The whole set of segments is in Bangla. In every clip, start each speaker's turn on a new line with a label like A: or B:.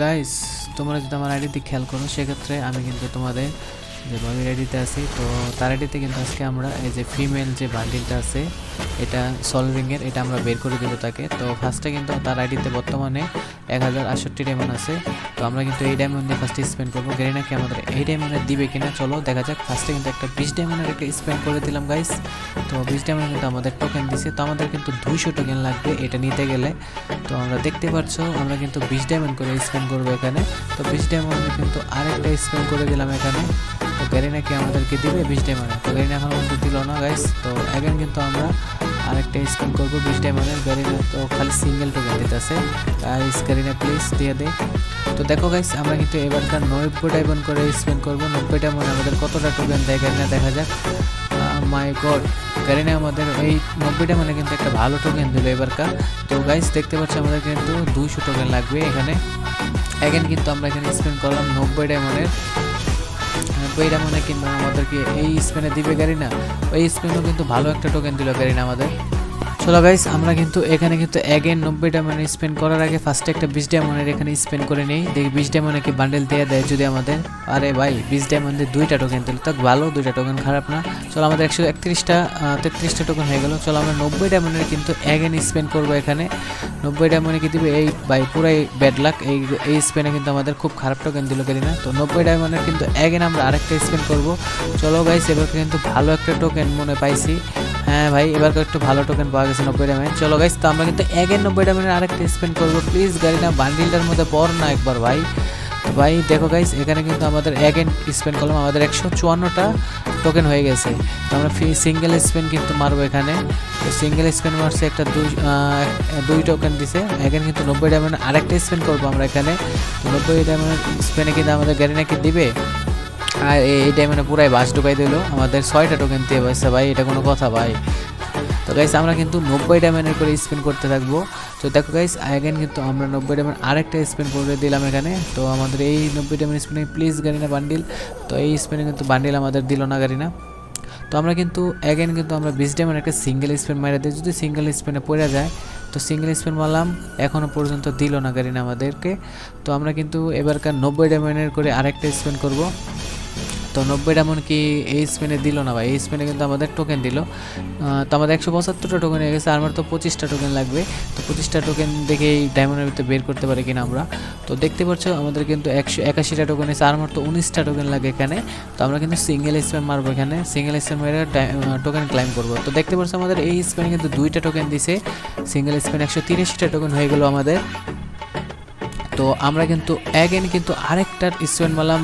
A: গাইস তোমরা যদি আমার আইডিতে খেয়াল করো সেক্ষেত্রে আমি কিন্তু তোমাদের যে ববির আইডিতে আছি, তো তার আইডিতে কিন্তু আজকে আমরা এই যে ফিমেল যে বান্ডিলটা আছে, এটা সলভিংয়ের এটা আমরা বের করে দেবো তাকে। তো ফার্স্টে কিন্তু তার আইডিতে বর্তমানে এক হাজার আটষট্টি ডায়মন্ড আছে। তো আমরা কিন্তু এই ডায়মন্ড দিয়ে ফার্স্টে স্পেন্ড করব। গেরি নাকি আমাদের এই ডায়মন্ডে দিবে কিনা, চলো দেখা যাক। ফার্স্টে কিন্তু একটা বিশ ডায়মন্ডের একটা স্পেন্ড করে দিলাম গাইস তো বিশ ডায়মন্ড কিন্তু আমাদের টোকেন দিছে। তো আমাদের কিন্তু দুইশো টোকেন লাগবে এটা নিতে গেলে। তো আমরা দেখতে পাচ্ছ, আমরা কিন্তু বিশ ডায়মন্ড করে স্পেন্ড করব এখানে। তো বিশ ডায়মন্ডে কিন্তু আরেকটা স্পেন্ড করে দিলাম এখানে। তো গ্যারিনা কি আমাদেরকে দিবে বিশ ডায়মন্ডে তো গ্যারিনা এখন পর্যন্ত দিল না গাইস তো এখন কিন্তু আমরা আরেকটা স্পেন্ড করব বিশ ডায়মন্ডের গ্যারিনা তো খালি সিঙ্গেল টোকেন দিতেছে। গাইস গ্যারিনা প্লিজ দিয়ে দে। তো দেখো গাইস আমরা কিন্তু এবারকার নব্বই ডায়মন্ড করে স্পেন্ড করব। নব্বই ডায়মন্ড আমাদের কতটা টোকেন দেয় গ্যারিনা দেখা যাক। মাই গড গ্যারিনা আমাদের এই নব্বইটা মানে কিন্তু একটা ভালো টোকেন দিল এবারকার। তো গাইস দেখতে পাচ্ছি আমাদের কিন্তু দুইশো টোকেন লাগবে এখানে। এখানে কিন্তু আমরা এখানে স্পেন্ড করলাম নব্বই ডায়মন্ডের নব্বই মনে কিন্তু আমাদেরকে এই স্পেনে দিবে গাড়ি না। ওই স্পেনও কিন্তু ভালো একটা টোকেন দিল গাড়ি না আমাদের। চলো গাইস আমরা কিন্তু এখানে কিন্তু এগেন নব্বই ডায়মন্ড স্পেন্ড করার আগে ফার্স্টে একটা বিশ ডায়মন্ডের এখানে স্পেন্ড করে নিই। দেখি বিশ ডায়মন্ডে কি বান্ডেল দিয়ে দেয় যদি আমাদের। আরে ভাই, বিশ ডায়মন্ডে দুইটা টোকেন দিল। তো ভালো, দুইটা টোকেন খারাপ না। চলো, আমাদের একশো একত্রিশটা তেত্রিশটা টোকেন হয়ে গেল। চলো, আমরা নব্বই ডায়মন্ডের কিন্তু এগেন স্পেন্ড করব এখানে। নব্বই ডায়মন্ডে কি দিবে? এই ভাই, পুরাই ব্যাড লাক এই এই স্পেনে কিন্তু আমাদের খুব খারাপ টোকেন দিল গাড়ি না। তো নব্বই ডায়মন্ডের কিন্তু এগেন আমরা আরেকটা স্পেন্ড করব। চলো গাইস এবার কিন্তু ভালো একটা টোকেন মনে পাইছি। হ্যাঁ ভাই, এবার একটু ভালো টোকেন পাওয়া গেছে নব্বই ডায়মন্ড চলো গাইস তো আমরা কিন্তু এগেন নব্বই ডায়মন্ডের আরেকটা স্পেন্ড করব। প্লিজ গাড়ি না বান্ডিলটার মধ্যে পড় না একবার ভাই। ভাই, দেখো গাইস এখানে কিন্তু আমাদের এগেন স্পেন্ড করলাম, আমাদের একশো চুয়ান্নটা টোকেন হয়ে গেছে। তো আমরা সিঙ্গেল স্পেন কিন্তু মারবো এখানে। তো সিঙ্গেল স্পেন মারছে একটা দুই দুই টোকেন দিছে। এখানে কিন্তু নব্বই ডায়মন্ড আরেকটা স্পেন করব আমরা এখানে। তো নব্বই ডায়মন্ড স্পেনে কিন্তু আমাদের গাড়ি নাকি দিবে? আর এই- টাইমে পুরাই বাস ঢুকাই দিল। আমাদের ছয়টা টোকেন দিয়ে বসছে ভাই, এটা কোনো কথা ভাই। তো গাইস আমরা কিন্তু নব্বই ডায়মন্ডের করে স্পেন করতে থাকব। তো দেখো গাইস অ্যাগেন কিন্তু আমরা নব্বই ডায়মন্ড আরেকটা স্পেন করে দিলাম এখানে। তো আমাদের এই নব্বই ডায়মন্ড স্পেনে প্লিজ গাড়ি না বান্ডিল তো এই স্পেনে কিন্তু বান্ডিল আমাদের দিল না গাড়ি না তো আমরা কিন্তু অ্যাগেন কিন্তু আমরা বিশ ডায়মন্ড একটা সিঙ্গেল স্পেন মারা দিই যদি সিঙ্গেল স্পেনে পড়ে যায়, তো সিঙ্গেল স্পেন মারলাম এখনও পর্যন্ত দিল না গাড়ি না আমাদেরকে। তো আমরা কিন্তু এবারকার নব্বই ডায়মন্ডের করে আরেকটা স্পেন করব। তো নব্বই ডায়মন্ড কি এই স্পেনে দিল না ভাই। এই স্পেনে কিন্তু আমাদের টোকেন দিল। তো আমাদের একশো পঁচাত্তরটা টোকেন হয়ে গেছে, আর আমার তো পঁচিশটা টোকেন লাগবে। তো পঁচিশটা টোকেন দেখে এই ডায়মন্ডের ভিতরে বের করতে পারি কিনা আমরা। তো দেখতে পাচ্ছ, আমাদের কিন্তু একশো একাশিটা টোকেন এসে আর আমার তো উনিশটা টোকেন লাগে এখানে। তো আমরা কিন্তু সিঙ্গেল স্পেন মারবো এখানে। সিঙ্গেল স্পেন মেরে টোকেন ক্লাইম করব। তো দেখতে পাচ্ছ, আমাদের এই স্পেনে কিন্তু দুইটা টোকেন দিছে। সিঙ্গেল স্পেন একশো তিরিশটা টোকেন হয়ে গেলো আমাদের। তো আমরা কিন্তু অ্যাগেন কিন্তু আরেকটার স্পেন মারলাম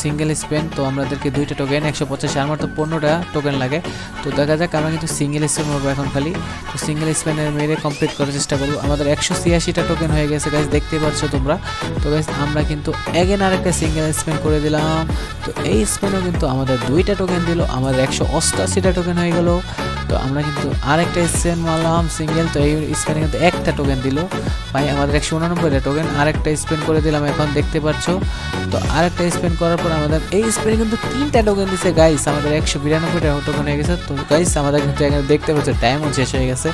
A: সিঙ্গেল স্পেন তো আমাদেরকে দুইটা টোকেন একশো পঁচাশি আমার তো পনেরোটা টোকেন লাগে। তো দেখা যাক, আমরা কিন্তু সিঙ্গেল স্পেন মারবো এখন খালি। তো সিঙ্গেল স্পেনের মেরে কমপ্লিট করার চেষ্টা করব। আমাদের একশো ছিয়াশিটা টোকেন হয়ে গেছে গাইজ দেখতে পাচ্ছ তোমরা। তো গাইজ আমরা কিন্তু অ্যাগেন আরেকটা সিঙ্গেল স্পেন করে দিলাম। তো এই স্পেনও কিন্তু আমাদের দুইটা টোকেন দিল, আমাদের একশো অষ্টাশিটা টোকেন হয়ে গেল। তো আমরা কিন্তু আরেকটা স্পেন মারলাম সিঙ্গেল তো এই স্পেনে কিন্তু একটা টোকেন দিল। ভাই, আমাদের একশো উনানব্বইটা টোকেন আরেকটা স্পেন করে দিলাম এখন, দেখতে পাচ্ছ। তো আরেকটা স্পেন করার পর আমাদের, এই স্পেনে কিন্তু তিনটা টোকেন দিছে গাইস আমাদের একশো বিরানব্বইটা টোকেন হয়ে গেছে। তো গাইস আমাদের কিন্তু এখানে দেখতে পাচ্ছ টাইমও শেষ হয়ে গেছে।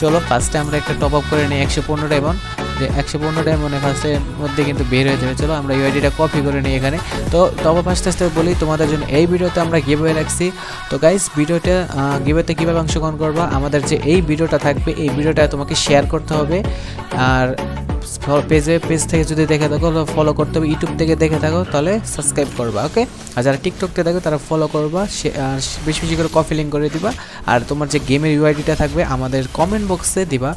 A: চলো ফার্স্টে আমরা একটা টপ আপ করে নিই, একশো পনেরোটা ডায়মন্ড যে একশো পনেরো মনে ফার্স্টের মধ্যে কিন্তু বের হয়ে যাবে। চলো আমরা ইউআইডিটা কপি করে নিই এখানে। তো তবে ফার্স্ট আস্তে আস্তে বলি তোমাদের জন্য এই ভিডিওতে আমরা গিভওয়ে রাখছি। তো গাইস ভিডিওটা গিভওয়েতে কীভাবে অংশগ্রহণ করবা? আমাদের যে এই ভিডিওটা থাকবে, এই ভিডিওটা তোমাকে শেয়ার করতে হবে। আর পেজে, পেজ থেকে যদি দেখে থাকো ফলো করতে হবে। ইউটিউব থেকে দেখে থাকো, তাহলে সাবস্ক্রাইব করবা ওকে আর যারা টিকটক থেকে দেখো, তারা ফলো করবা আর বেশি বেশি করে কপি লিঙ্ক করে দিবা। আর তোমার যে গেমের ইউআইডিটা থাকবে, আমাদের কমেন্ট বক্সে দিবা।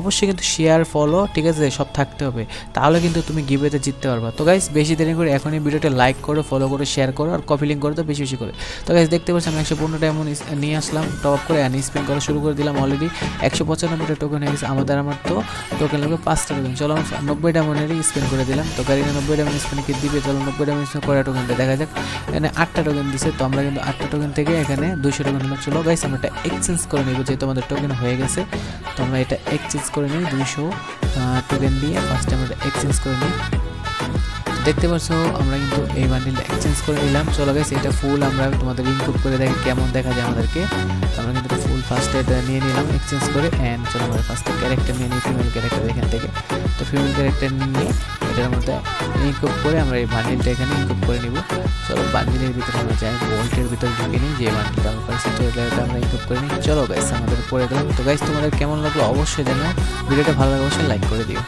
A: অবশ্যই কিন্তু শেয়ার ফলো ঠিক আছে? সব থাকতে হবে। তাহলে কিন্তু তুমি গিভেতে জিততে পারবা। তো গাইস বেশি দেরি করে এখনই ভিডিওটা লাইক করো ফলো করো শেয়ার করো, আর কপি লিঙ্ক করো তো বেশি বেশি করে। তো গাইস দেখতে পাচ্ছি আমি একশো পনেরোটা এমন নিয়ে আসলাম টপ করে অ্যানি স্পেন করা শুরু করে দিলাম অলরেডি একশো পঁচানব্বইটা টোকেন হয়ে গেছে, আমাদের আমার তো টোকেন লাগবে পাঁচটা টোকেন চলো নব্বই ডায়মন্ডেরই স্পেন্ড করে দিলাম। তো গাড়ি নব্বই ডায়মন্ড স্পেন্ড কি দিবে? চলো নব্বই ডায়মন্ড স্পেন্ড করা টোকেনটা দেখা যাক। এখানে আটটা টোকেন দিছে, তো আমরা কিন্তু আটটা টোকেন থেকে এখানে দুইশো টোকেন চলো গাইস আমরা এটা এক্সচেঞ্জ করে নিব, যেহেতু আমাদের টোকেন হয়ে গেছে। তো আমরা এটা এক্সচেঞ্জ করে নিই, দুইশো টোকেন দিয়ে ফার্স্টে আমরা এক্সচেঞ্জ করে নিই। দেখতে পাচ্ছ আমরা কিন্তু এই বান্ডিলটা এক্সচেঞ্জ করে নিলাম। চলো গেছে এটা ফুল আমরা তোমাদের ইনপুট করে দেখি কেমন দেখা যায় আমাদেরকে। আমরা কিন্তু ফুল ফার্স্টে এটা নিয়ে নিলাম এক্সচেঞ্জ করে অ্যান্ড চলো আমরা ফার্স্টে ক্যারেক্টার নিয়ে নিই ফিমেল ক্যারেক্টার এখান থেকে। তো ফিমেল ক্যারেক্টার নিয়ে এটার মধ্যে ইনকুপ করে আমরা এই বান্ডিলটা এখানে ইনকুপ করে নিব। চলো বান্ডিলের ভিতরে আমরা যাই বোল্টের ভিতরে ঢুকে নিই, যে বান্ডিলটা আমরা পাইছি এটা আমরা ইনকুপ করে নিই। চলো গাইস আমাদের পরে দিলাম। তো গাইস তোমাদের কেমন লাগল অবশ্যই জানাও। ভিডিওটা ভালো লাগলে অবশ্যই লাইক করে দিও।